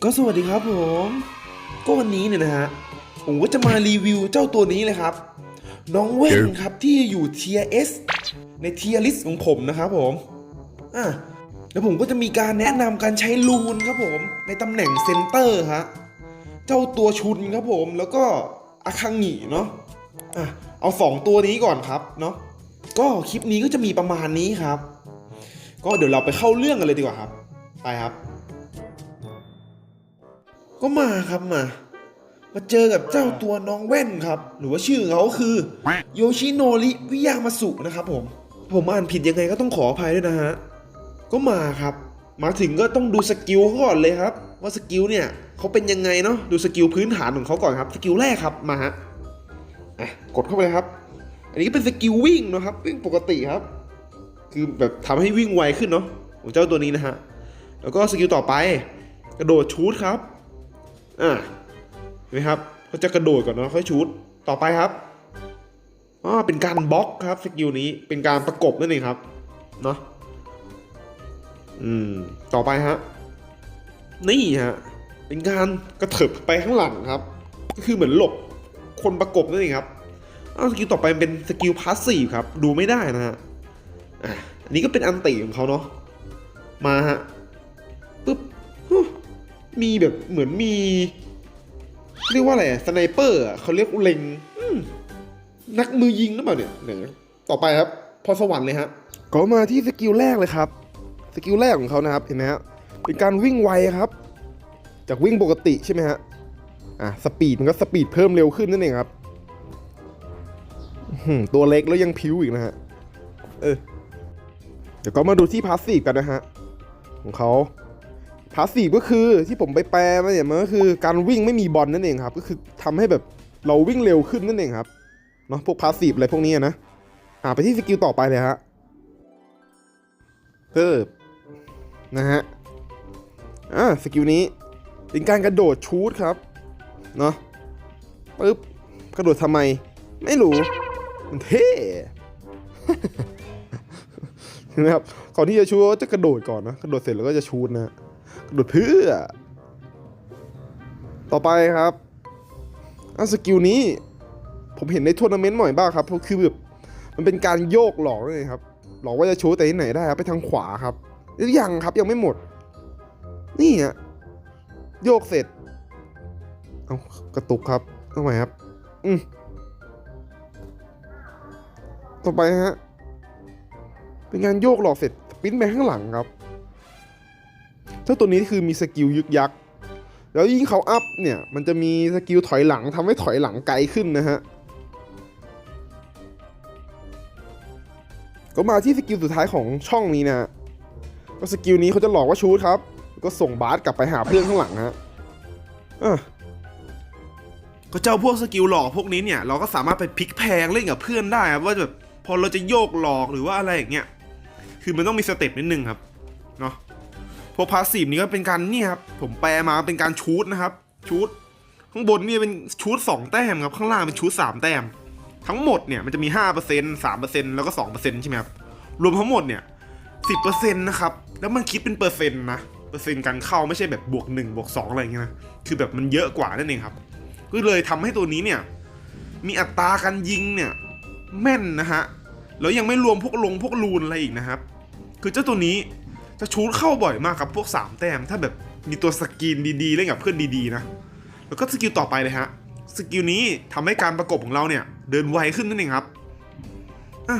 ก็สวัสดีครับผม ก็วันนี้เนี่ยนะฮะผมก็จะมารีวิวเจ้าตัวนี้เลยครับ น้องเว่นครับที่อยู่เทียเอสในเทียลิสของผมนะครับผมอะแล้วผมก็จะมีการแนะนำการใช้ลูนครับผม ในตำแหน่งเซนเตอร์ฮะเจ้าตัวชุนครับผมแล้วก็อาคังหีเนาะอะเอาสองตัวนี้ก่อนครับเนาะก็คลิปนี้ก็จะมีประมาณนี้ครับ ก็เดี๋ยวเราไปเข้าเรื่องกันเลยดีกว่าครับ ไปครับ ก็มาครับมา มาเจอกับเจ้าตัวน้องแว่นครับ หรือว่าชื่อเขาคือโยชิโนริวิยามาสุนะครับผม ผมอ่านผิดยังไงก็ต้องขออภัยด้วยนะฮะ ก็มาครับ มาถึงก็ต้องดูสกิลเขาก่อนเลยครับ ว่าสกิลเนี่ยเขาเป็นยังไงเนาะ ดูสกิลพื้นฐานของเขาก่อนครับ สกิลแรกครับมาฮะอะกดเข้าไปเลยครับ อันนี้ก็เป็นสกิลวิ่งนะครับ วิ่งปกติครับ คือแบบทำให้วิ่งไวขึ้นเนาะของเจ้าตัวนี้นะฮะ แล้วก็สกิลต่อไป กระโดดชูดครับ อ่าเห็นไหมครับเขาจะกระโดดก่อนเนาะค่อยชูดต่อไปครับอ๋อเป็นการบล็อกครับสกิลนี้เป็นการประกบนั่นเองครับเนาะอืมต่อไปฮะนี่ฮะเป็นการกระเถิบไปข้างหลังครับ ก็คือเหมือนหลบคนประกบนั่นเองครับอ้าวสกิลต่อไปเป็นสกิลพาสซีฟครับ ดูไม่ได้นะฮะอะอันนี้ก็เป็นอันติของเขาเนาะมาฮะ มีแบบเหมือนมี เรียกว่าอะไรสไนเปอร์เขาเรียกเล็งนักมือยิงหรือเปล่าเนี่ยเนี่ยต่อไปครับ พอสวรรค์เลยฮะก็มาที่สกิลแรกเลยครับ สกิลแรกของเขานะครับเห็นไหมฮะเป็นการวิ่งไวครับ จากวิ่งปกติใช่ไหมฮะอะสปีดมันก็สปีดเพิ่มเร็วขึ้นนั่นเองครับหือตัวเล็กแล้วยังพิ้วอีกนะฮะเออเดี๋ยวก็มาดูที่พาสซีฟกันนะฮะของเขา พาสซีฟก็คือที่ผมไปแปลมาเนี่ยมันก็คือการวิ่งไม่มีบอลนั่นเองครับ ก็คือทำให้แบบเราวิ่งเร็วขึ้นนั่นเองครับเนาะพวกพาสซีฟอะไรพวกนี้นะอ่าไปที่สกิลต่อไปเลยฮะเพิ่มนะฮะอ่าสกิลนี้เป็นการกระโดดชูดครับเนาะปึ๊บกระโดดทำไม ไม่รู้ มันเท่นไหมครับก่อนที่จะชูดจะกระโดดก่อนนะกระโดดเสร็จแล้วก็จะชูดนะ กระโดดเพื่อ ต่อไปครับอะสกิลนี้ ผมเห็นในทัวร์นาเมนต์หน่อยบ้างครับเพราะคือแบบมันเป็นการโยกหลอกเลยครับ หลอกว่าจะชูแต่ที่ไหนได้ครับ ไปทางขวาครับยังครับยังไม่หมด นี่ฮะโยกเสร็จ เอากระตุกครับเอาใหมครับ อืมต่อไปฮะ เป็นการโยกหลอกเสร็จสปริ้นไปข้างหลังครับ เจ้าตัวนี้คือมีสกิลยึกยักแล้วยิ่งเขาอัพเนี่ย มันจะมีสกิลถอยหลังทำให้ถอยหลังไกลขึ้นนะฮะ ก็มาที่สกิลสุดท้ายของช่องนี้นะ ก็สกิลนี้เขาจะหลอกว่าชูดครับ ก็ส่งบาสกลับไปหาเพื่อนข้างหลังฮะอะก็เจ้าพวกสกิลหลอกพวกนี้เนี่ย เราก็สามารถไปพลิกแพลงเล่นกับเพื่อนได้ครับว่าแบบพอเราจะโยกหลอกหรือว่าอะไรอย่างเงี้ย คือมันต้องมีสเต็ปนิดนึงครับ เนาะ พวกพาสซีฟนี้ก็เป็นการนี่ครับผมแปลมาเป็นการชูดนะครับชูดข้างบนนี่เป็นชูดสองแต้มครับข้างล่างเป็นชูดสามแต้ม ทั้งหมดเนี่ยมันจะมีห้าเปอร์เซ็นต์สามเปอร์เซ็นต์แล้วก็สองเปอร์เซ็นต์ใช่ไหมครับรวมทั้งหมดเนี่ยสิบเปอร์เซ็นต์นะครับแล้วมันคิดเป็นเปอร์เซ็นต์นะเปอร์เซ็นต์การเข้าไม่ใช่แบบบวกหนึ่งบวกสองอะไรอย่างเงี้ยนะคือแบบมันเยอะกว่านั่นเองครับก็เลยทำให้ตัวนี้เนี่ยมีอัตราการยิงเนี่ยแม่นนะฮะแล้วยังไม่รวมพวกลงพวกลูนอะไรอีกนะครับ คือเจ้าตัวนี้ จะชูดเข้าบ่อยมากครับพวก 3 แต้ม ถ้าแบบมีตัวสกินดีๆ เล่นกับเพื่อนดีๆนะ แล้วก็สกิลต่อไปเลยฮะ สกิลนี้ทำให้การประกบของเราเนี่ย เดินไวขึ้นนั่นเองครับอะ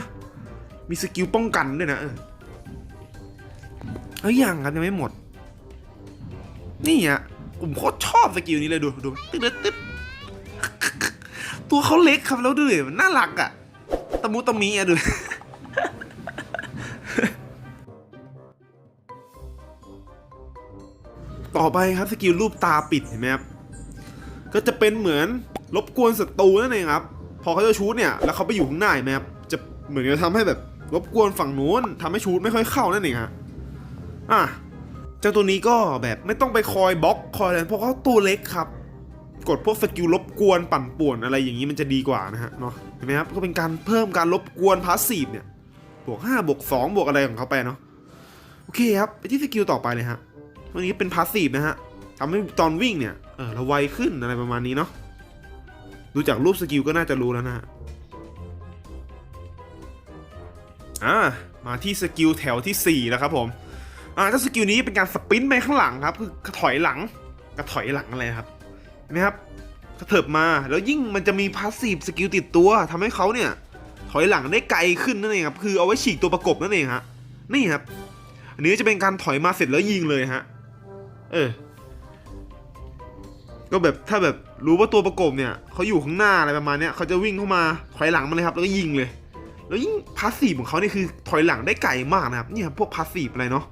มีสกิลป้องกันด้วยนะเออเอ้ยยังครับยังไม่หมด นี่อะผมโคตรชอบสกิลนี้เลยดูดูตึ๊ดตึ๊ดตัวเขาเล็กครับแล้วดูดิมันน่ารักอะตะมุตะมีอะดู ต่อไปครับสกิลรูปตาปิดเห็นไหมครับก็จะเป็นเหมือนรบกวนศัตรูนั่นเองครับ พอเขาจะชูดเนี่ยแล้วเขาไปอยู่ข้างหน้าเห็นไหมครับจะเหมือนจะทำให้แบบรบกวนฝั่งนู้นทำให้ชูดไม่ค่อยเข้านั่นเองฮะอะเจ้าตัวนี้ก็แบบไม่ต้องไปคอยบล็อกคอยอะไรเพราะเขาตัวเล็กครับ กดพวกสกิลรบกวนปั่นป่วนอะไรอย่างนี้มันจะดีกว่านะฮะเนาะเห็นไหมครับก็เป็นการเพิ่มการรบกวนพาสซีฟเนี่ยบวก5บวก2บวกอะไรของเขาไปเนาะโอเคครับไปที่สกิลต่อไปเลยฮะ วันนี้เป็นพาสซีฟนะฮะทำให้ตอนวิ่งเนี่ยเออเราไวขึ้นอะไรประมาณนี้เนาะดูจากรูปสกิลก็น่าจะรู้แล้วนะฮะอ่ามาที่สกิลแถวทีสี่4แล้วครับผมอ่าถ้าสกิลนี้เป็นการสปินไปข้างหลังครับ คือกระถอยหลังกระถอยหลังอะไรครับเห็นไหมครับกระเถิบมาแล้วยิ่งมันจะมีพาสซีฟสกิลติดตัวทำให้เขาเนี่ย ถอยหลังได้ไกลขึ้นนั่นเองครับคือเอาไว้ฉีกตัวประกบนั่นเองฮะนี่ครับอันนี้จะเป็นการถอยมาเสร็จแล้วยิงเลยฮะ เออ ก็แบบถ้าแบบรู้ว่าตัวประกบเนี่ยเขาอยู่ข้างหน้าอะไรประมาณเนี้ยเขาจะวิ่งเข้ามาถอยหลังมาเลยครับ แล้วก็ยิงเลย แล้วยิ่งพาสซีฟของเขาเนี่ยคือถอยหลังได้ไกลมากนะครับนี่ครับพวกพาสซีฟอะไรเนาะ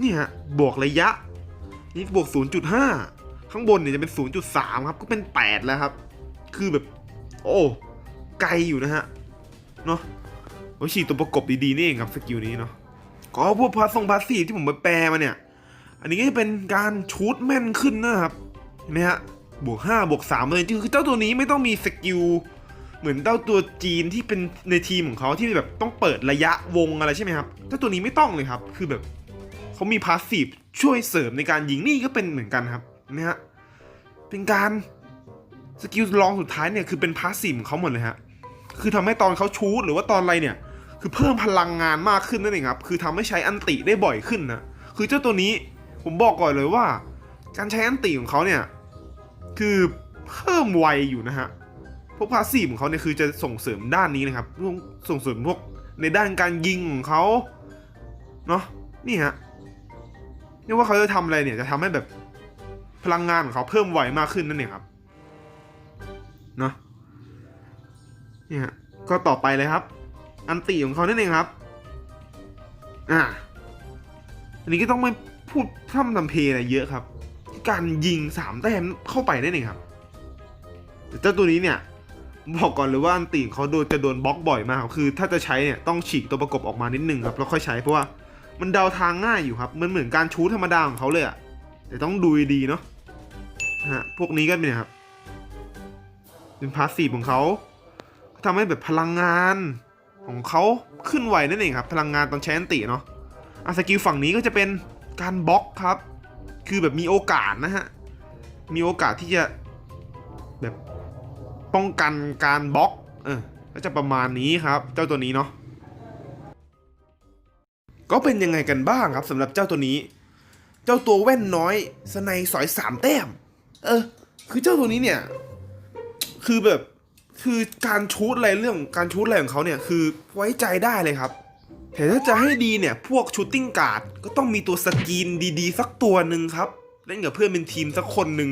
นี่ฮะบวกระยะ นี่บวก 0.5 ข้างบนเนี่ยจะเป็น 0.3 ครับ ก็เป็น 8 แล้วครับ คือแบบ โอ้ไกลอยู่นะฮะเนาะไว้ฉีดตัวประกบดีๆนี่เองครับสกิลนี้เนาะก็พวกพาสงพาสซีฟที่ผมไปแปลมาเนี่ย อันนี้ก็จะเป็นการชูดแม่นขึ้นนะครับเห็นไหมฮะบวก5บวก3เลยคือเจ้าตัวนี้ไม่ต้องมีสกิลเหมือนเจ้าตัวจีนที่เป็นในทีมของเขาที่แบบต้องเปิดระยะวงอะไรใช่ไหมครับเจ้าตัวนี้ไม่ต้องเลยครับ คือแบบเขามีพาสซีฟช่วยเสริมในการยิงนี่ก็เป็นเหมือนกันครับนไหมฮะเป็นการสกิลลองสุดท้ายเนี่ยคือเป็นพาสซีฟของเขาหมดเลยฮะคือทำให้ตอนเขาชูดหรือว่าตอนอะไรเนี่ย คือเพิ่มพลังงานมากขึ้นนั่นเองครับคือทำให้ใช้อันติได้บ่อยขึ้นนะคือเจ้าตัวนี้ ผมบอกก่อนเลยว่า การใช้อันติของเขาเนี่ย คือเพิ่มไวอยู่นะฮะ พวกพาสซีฟของเขาเนี่ยคือจะส่งเสริมด้านนี้นะครับพวกส่งเสริมพวกในด้านการยิงของเขาเนาะนี่ฮะนี่ว่าเขาจะทำอะไรเนี่ยจะทำให้แบบพลังงานของเขาเพิ่มไวมากขึ้นนั่นเองครับเนาะนี่ฮะก็ต่อไปเลยครับ อันตีของเขานั่นเองครับ อ่าอันนี้ก็ต้องไม่ พูดพร่ำทำเพลอะไรเยอะครับ การยิงสามแต้มเข้าไปนั่นเองครับแต่เจ้าตัวนี้เนี่ยบอกก่อนเลยว่าอันตีเขาโดนจะโดนบล็อกบ่อยมากครับคือ ถ้าจะใช้เนี่ยต้องฉีกตัวประกบออกมานิดนึงครับแล้วค่อยใช้เพราะว่ามันเดาทางง่ายอยู่ครับ มันเหมือนการชูธรรมดาของเขาเลยอะแต่ต้องดูดีเนาะฮะพวกนี้ก็เป็นครับ เป็นพาสซีฟของเขาทำให้แบบพลังงานของเขาขึ้นไวนั่นเองครับ พลังงานตอนใช้อันติเนาะอะสกิลฝั่งนี้ก็จะเป็น การบล็อกครับ คือแบบมีโอกาสนะฮะ มีโอกาสที่จะแบบป้องกันการบล็อก เออก็จะประมาณนี้ครับ เจ้าตัวนี้เนาะ ก็เป็นยังไงกันบ้างครับสำหรับเจ้าตัวนี้ เจ้าตัวแว่นน้อยสไนสอยสามแต้ม เออ คือเจ้าตัวนี้เนี่ย คือแบบ คือการชูดอะไรเรื่องการชูดอะไรของเขาเนี่ย คือไว้ใจได้เลยครับ แต่ถ้าจะให้ดีเนี่ยพวกชูตติ้งการ์ดก็ต้องมีตัวสกรีนดีๆ สักตัวหนึ่งครับ เล่นกับเพื่อนเป็นทีมสักคนหนึ่ง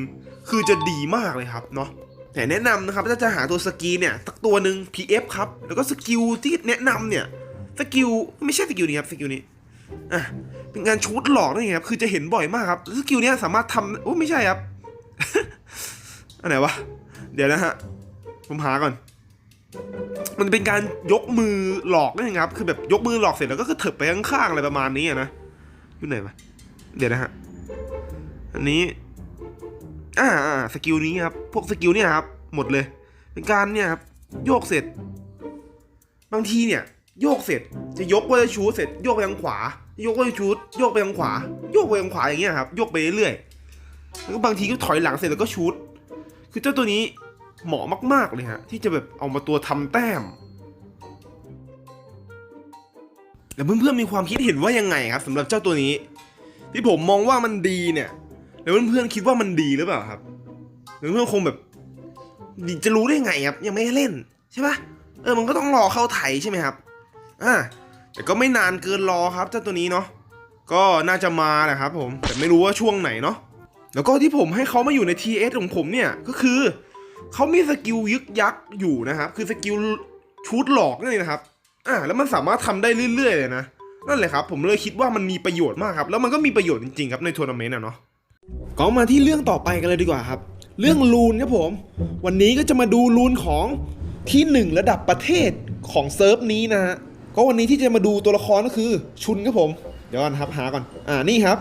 คือจะดีมากเลยครับเนาะแต่แนะนำนะครับถ้าจะหาตัวสกรีนเนี่ยสักตัวหนึ่ง PF ครับ แล้วก็สกิลที่แนะนำเนี่ยสกิลไม่ใช่สกิลนี้ครับสกิลนี้อะเป็นการชูดหลอกนั่นเองครับคือจะเห็นบ่อยมากครับสกิลเนี้ยสามารถทำโอ้ไม่ใช่ครับอันไหนวะเดี๋ยวนะฮะผมหาก่อน มันเป็นการยกมือหลอกนั่เองครับ คือแบบยกมือหลอกเสร็จแล้วก็คือเถิบไปข้างๆอะไรประมาณนี้อะนะอยู่ไหนวะเดี๋ยวนะฮะ อันนี้อ่าอ่าสกิลนี้ครับ พวกสกิลเนี่ยครับ หมดเลย เป็นการเนี่ยครับ โยกเสร็จ บางทีเนี่ย โยกเสร็จ จะยกว่าจะชูเสร็จ โยกไปทางขวา โยกว่าจะชูโยกไปทางขวา โยกไปทางขวาอย่างเงี้ยครับ โยกไปเรื่อยแล้วก็บางทีก็ถอยหลังเสร็จแล้วก็ชูดคือเจ้าตัวนี้ เหมาะมาก ๆ เลยฮะ ที่จะแบบเอามาตัวทำแต้ม แล้วเพื่อนๆมีความคิดเห็นว่ายังไงครับสำหรับเจ้าตัวนี้ ที่ผมมองว่ามันดีเนี่ย แล้วเพื่อนๆคิดว่ามันดีหรือเปล่าครับเพื่อนๆคงแบบจะรู้ได้ไงครับ ยังไม่ได้เล่นใช่ปะเออมันก็ต้องรอเข้าไถใช่ไหมครับอ่าแต่ก็ไม่นานเกินรอครับเจ้าตัวนี้เนาะก็น่าจะมาแหละครับผมแต่ไม่รู้ว่าช่วงไหนเนาะแล้วก็ที่ผมให้เขามาอยู่ใน TS ของผมเนี่ยก็คือ เขามีสกิลยึกยักอยู่นะครับ คือสกิลชูดหลอกนั่นะครับ อ่า แล้วมันสามารถทำได้เรื่อยๆเลยนะ นั่นแหละครับ ผมเลยคิดว่ามันมีประโยชน์มากครับ แล้วมันก็มีประโยชน์จริงๆครับในทัวร์นาเมนต์อะเนาะก็มาที่เรื่องต่อไปกันเลยดีกว่าครับ เรื่องลูนครับผม วันนี้ก็จะมาดูลูนของที่หนึ่งระดับประเทศของเซิร์ฟนี้นะฮะ ก็วันนี้ที่จะมาดูตัวละครก็คือชุนครับผม เดี๋ยวก่อนครับหาก่อน อ่า นี่ครับ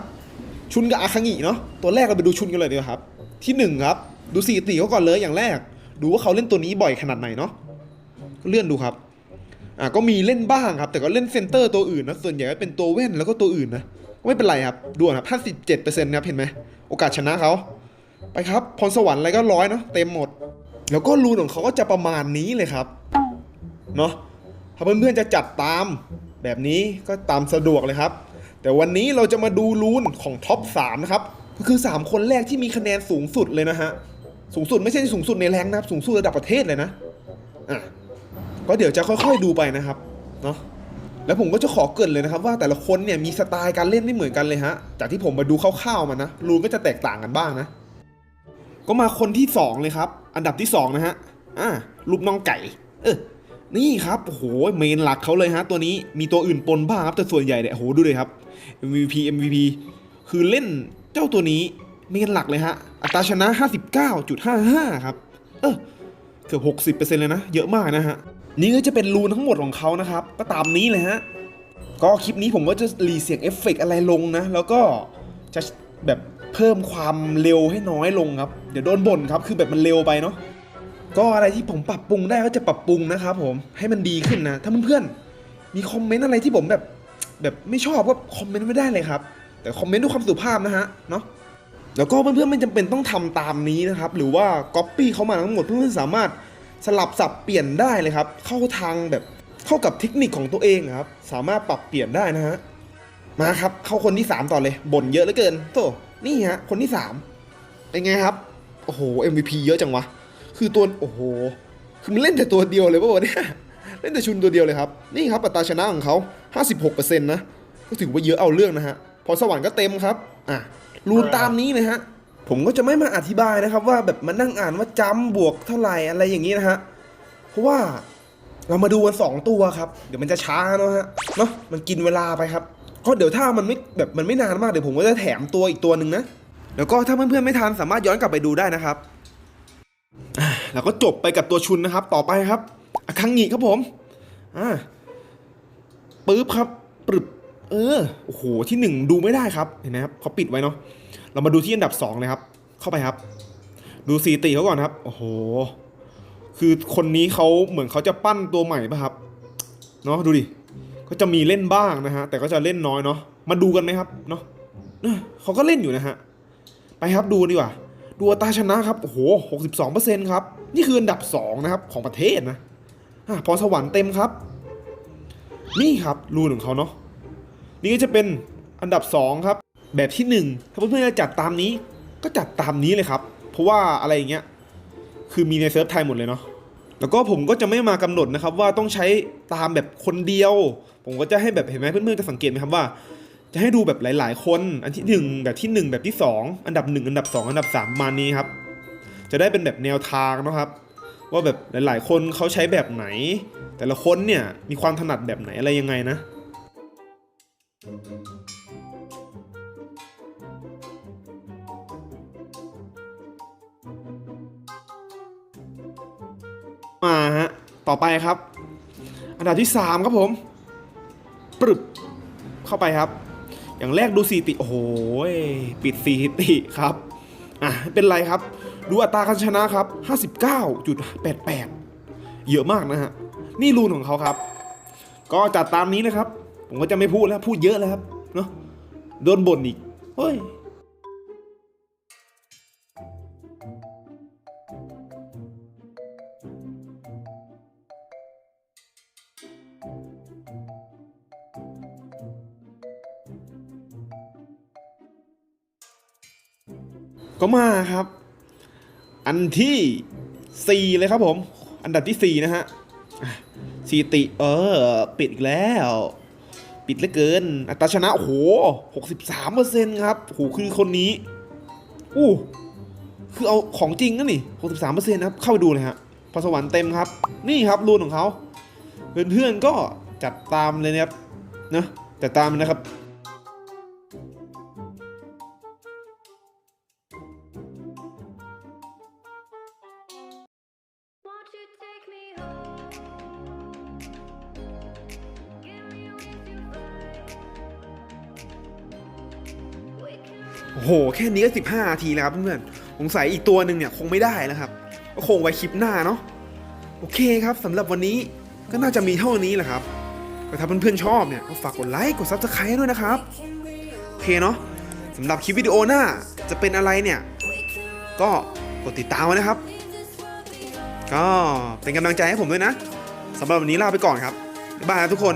ชุนกับอาคังิเนาะ ตัวแรกเราไปดูชุนกันเลยดีกว่าครับ ที่หนึ่งครับ ดูสี่ตีเขาก่อนเลยอย่างแรก ดูว่าเขาเล่นตัวนี้บ่อยขนาดไหนเนาะเลื่อนดูครับอ่าก็มีเล่นบ้างครับ แต่ก็เล่นเซนเตอร์ตัวอื่นนะส่วนใหญ่ก็เป็นตัวเว่นแล้วก็ตัวอื่นนะไม่เป็นไรครับดูนะครับห้าสิบเจ็ดเปอร์เซ็นต์ครับเห็นไหมโอกาสชนะเขาไปครับพรสวรรค์อะไรก็ร้อยเนาะเต็มหมด แล้วก็รูนของเขาก็จะประมาณนี้เลยครับเนาะถ้าเพื่อนๆจะจัดตามแบบนี้ก็ตามสะดวกเลยครับ แต่วันนี้เราจะมาดูรูนของท็อป3นะครับก็คือ 3 คนแรกที่มีคะแนนสูงสุดเลยนะฮะ สูงสุดไม่ใช่สูงสุดในแรงนะครับ สูงสุดระดับประเทศเลยนะอะก็เดี๋ยวจะค่อยๆดูไปนะครับเนาะแล้วผมก็จะขอเกินเลยนะครับว่าแต่ละคนเนี่ยมีสไตล์การเล่นไม่เหมือนกันเลยฮะจากที่ผมมาดูคร่าวๆมานะรูนก็จะแตกต่างกันบ้างนะ ก็มาคนที่ 2 เลยครับ อันดับที่ 2 นะฮะอ่ารูปน้องไก่ เออนี่ครับโอ้โหเมนหลักเขาเลยฮะตัวนี้มีตัวอื่นปนบ้างครับแต่ส่วนใหญ่เนี่ยโอ้โหดูเลยครับ MVP MVP คือเล่นเจ้าตัวนี้ เมนหลักเลยฮะ อัตราชนะ 59.55 ครับ เออเกือบ 60%เลยนะ เยอะมากนะฮะ นี่ก็จะเป็นรูนทั้งหมดของเขานะครับ ก็ตามนี้เลยฮะ ก็คลิปนี้ผมก็จะรีเสียงเอฟเฟกอะไรลงนะ แล้วก็จะแบบเพิ่มความเร็วให้น้อยลงครับ เดี๋ยวโดนบ่นครับ คือแบบมันเร็วไปเนาะ ก็อะไรที่ผมปรับปรุงได้ก็จะปรับปรุงนะครับผม ให้มันดีขึ้นนะ ถ้าเพื่อนๆ มีคอมเมนต์อะไรที่ผมแบบแบบไม่ชอบก็คอมเมนต์ไม่ได้เลยครับ แต่คอมเมนต์ด้วยความสุภาพนะฮะ เนาะ แล้วก็เพื่อนๆไม่จำเป็นต้องทำตามนี้นะครับ หรือว่าก๊อปปี้เขามาทั้งหมดเพื่อนๆสามารถสลับสับเปลี่ยนได้เลยครับ เข้าทางแบบเข้ากับเทคนิคของตัวเองครับ สามารถปรับเปลี่ยนได้นะฮะมาครับเข้าคนที่ 3 ต่อเลยบ่นเยอะเหลือเกินโตนี่ฮะคนที่ 3 เป็นไงครับโอ้โห MVP เยอะจังวะคือตัวโอ้โหคือมันเล่นแต่ตัวเดียวเลยป่ะวะเนี่ยเล่นแต่ชุนตัวเดียวเลยครับนี่ครับอัตราชนะของเขา56%นะก็ถือว่าเยอะเอาเรื่องนะฮะพอสวรรค์ก็เต็มครับอะ รูนตามนี้เลยฮะ ผมก็จะไม่มาอธิบายนะครับว่าแบบมานั่งอ่านว่าจำบวกเท่าไหร่อะไรอย่างนี้นะฮะ เพราะว่าเรามาดูกันสองตัวครับ เดี๋ยวมันจะช้าเนอะฮะ เนาะมันกินเวลาไปครับ ก็เดี๋ยวถ้ามันไม่แบบมันไม่นานมากเดี๋ยวผมก็จะแถมตัวอีกตัวหนึ่งนะ แล้วก็ถ้าเพื่อนๆไม่ทันสามารถย้อนกลับไปดูได้นะครับแล้วก็จบไปกับตัวชุนนะครับ ต่อไปครับอาคังงิครับผม อ่าปึ๊บครับปรึบ เออโอ้โหที่หนึ่งดูไม่ได้ครับเห็นไหมครับเขาปิดไว้เนาะเรามาดูที่อันดับสองเลยครับ เข้าไปครับ ดูสีติเขาก่อนครับโอ้โหคือคนนี้เขาเหมือนเขาจะปั้นตัวใหม่ป่ะครับเนาะดูดิก็จะมีเล่นบ้างนะฮะแต่ก็จะเล่นน้อยเนาะมาดูกันไหมครับเนาะเขาก็เล่นอยู่นะฮะไปครับดูดีกว่าดูอัตราชนะครับโอ้โห62%ครับนี่คืออันดับ2นะครับของประเทศนะอะพรสวรรค์เต็มครับ นี่ครับรูนของเขาเนาะ นี่ก็จะเป็นอันดับ 2 ครับ แบบที่ 1 ถ้าเพื่อนๆจะจัดตามนี้ก็จัดตามนี้เลยครับ เพราะว่าอะไรอย่างเงี้ยคือมีในเซิร์ฟไทยหมดเลยเนาะแล้วก็ผมก็จะไม่มากำหนดนะครับว่าต้องใช้ตามแบบคนเดียว ผมก็จะให้แบบเห็นไหมเพื่อนๆจะสังเกตไหมครับว่า จะให้ดูแบบหลาย ๆ คน อันที่หนึ่งแบบที่หนึ่งแบบที่สองอันดับหนึ่งอันดับสองอันดับสามมานี้ครับจะได้เป็นแบบแนวทางเนะครับ ว่าแบบหลาย ๆ คนเขาใช้แบบไหน แต่ละคนเนี่ยมีความถนัดแบบไหนอะไรยังไงนะ มาฮะ ต่อไปครับ อันดับที่ 3 ครับผมปรึบเข้าไปครับ อย่างแรกดูสถิติ โอ้โหยปิดสถิติครับ อะ เป็นไรครับ ดูอัตราการชนะครับ 59.88 เยอะมากนะฮะ นี่รูนของเขาครับ ก็จัดตามนี้นะครับ ผมก็จะไม่พูดแล้ว พูดเยอะแล้วครับเนาะโดนบ่นอีกเฮ้ยก็มาครับ อันที่ 4 เลยครับผม อันดับที่ 4 นะฮะสีติ เออ ปิดอีกแล้ว ปิดเหลือเกิน อัตราชนะ โอ้โห63%ครับโหคือคนนี้ อู้คือเอาของจริงนะนี่หกสิบสามเปอร์เซ็นะครับ เข้าไปดูเลยฮะพรสวรรค์เต็มครับ นี่ครับรูนของเขาเพื่อนๆก็จัดตามเลยนะครับนะจัดตามนะครับ นี้ก็ 15นาทีแล้วครับเพื่อนๆสงสัยอีกตัวหนึ่งเนี่ยคงไม่ได้แล้วครับ ก็คงไว้คลิปหน้าเนาะ โอเคครับสำหรับวันนี้ก็น่าจะมีเท่านี้แหละครับแต่ถ้าเพื่อนๆชอบเนี่ยก็ฝากกดไลค์ กด Subscribe ด้วยนะครับเคเนาะสำหรับคลิปวิดีโอหน้าจะเป็นอะไรเนี่ย ก็กดติดตามไว้นะครับ ก็เป็นกำลังใจให้ผมด้วยนะสำหรับวันนี้ลาไปก่อนครับบ๊ายบายทุกคน